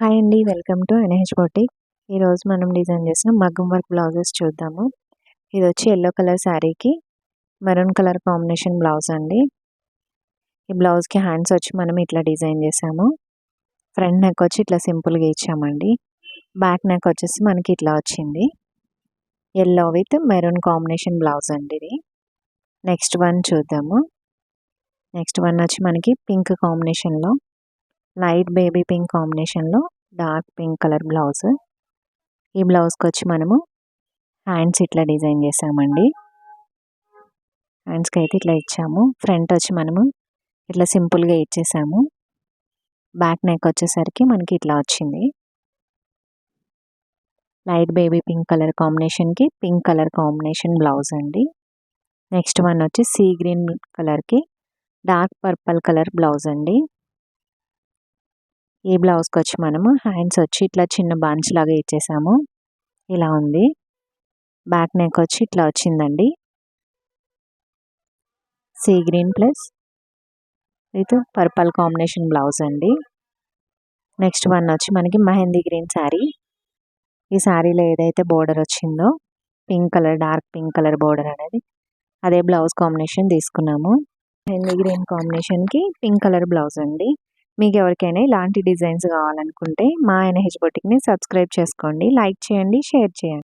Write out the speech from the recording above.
Hi అండి welcome to NH boutique. ఈరోజు మనం డిజైన్ చేసిన మగ్గం వర్క్ బ్లౌజెస్ చూద్దాము. ఇది వచ్చి ఎల్లో కలర్ శారీకి మెరూన్ కలర్ కాంబినేషన్ బ్లౌజ్ అండి. ఈ బ్లౌజ్కి హ్యాండ్స్ వచ్చి మనం ఇట్లా డిజైన్ చేసాము. ఫ్రంట్ నెక్ వచ్చి ఇట్లా సింపుల్గా ఇచ్చామండి. బ్యాక్ నెక్ వచ్చేసి మనకి ఇట్లా వచ్చింది. Yellow with maroon combination blouse అండి ఇది. నెక్స్ట్ వన్ చూద్దాము. నెక్స్ట్ వన్ వచ్చి మనకి పింక్ కాంబినేషన్లో లైట్ బేబీ పింక్ కాంబినేషన్లో డార్క్ పింక్ కలర్ బ్లౌజ్ ఈ బ్లౌజ్కి వచ్చి మనము హ్యాండ్స్ ఇట్లా డిజైన్ చేసామండి. హ్యాండ్స్కి అయితే ఇట్లా ఇచ్చాము. ఫ్రంట్ వచ్చి మనము ఇట్లా సింపుల్గా ఇచ్చేసాము. బ్యాక్ నెక్ వచ్చేసరికి మనకి ఇట్లా వచ్చింది. లైట్ బేబీ పింక్ కలర్ కాంబినేషన్కి పింక్ కలర్ కాంబినేషన్ బ్లౌజ్ అండి. నెక్స్ట్ వన్ వచ్చి సీ గ్రీన్ కలర్కి డార్క్ పర్పల్ కలర్ బ్లౌజ్ అండి. ఈ బ్లౌజ్కి వచ్చి మనము హ్యాండ్స్ వచ్చి ఇట్లా చిన్న బాన్స్ లాగా ఇచ్చేసాము. ఇలా ఉంది. బ్యాక్ నెక్ వచ్చి ఇట్లా వచ్చిందండి. Sea green plus with purple combination blouse అండి. నెక్స్ట్ వన్ వచ్చి మనకి మెహందీ గ్రీన్ శారీ. ఈ శారీలో ఏదైతే బోర్డర్ వచ్చిందో pink colour dark pink colour border అనేది అదే బ్లౌజ్ కాంబినేషన్ తీసుకున్నాము. మెహందీ గ్రీన్ కాంబినేషన్కి పింక్ కలర్ బ్లౌజ్ అండి. మీకు ఎవరికైనా ఇలాంటి డిజైన్స్ కావాలనుకుంటే మా ఎన్హెచ్ బొటిక్ని సబ్స్క్రైబ్ చేసుకోండి లైక్ చేయండి షేర్ చేయండి.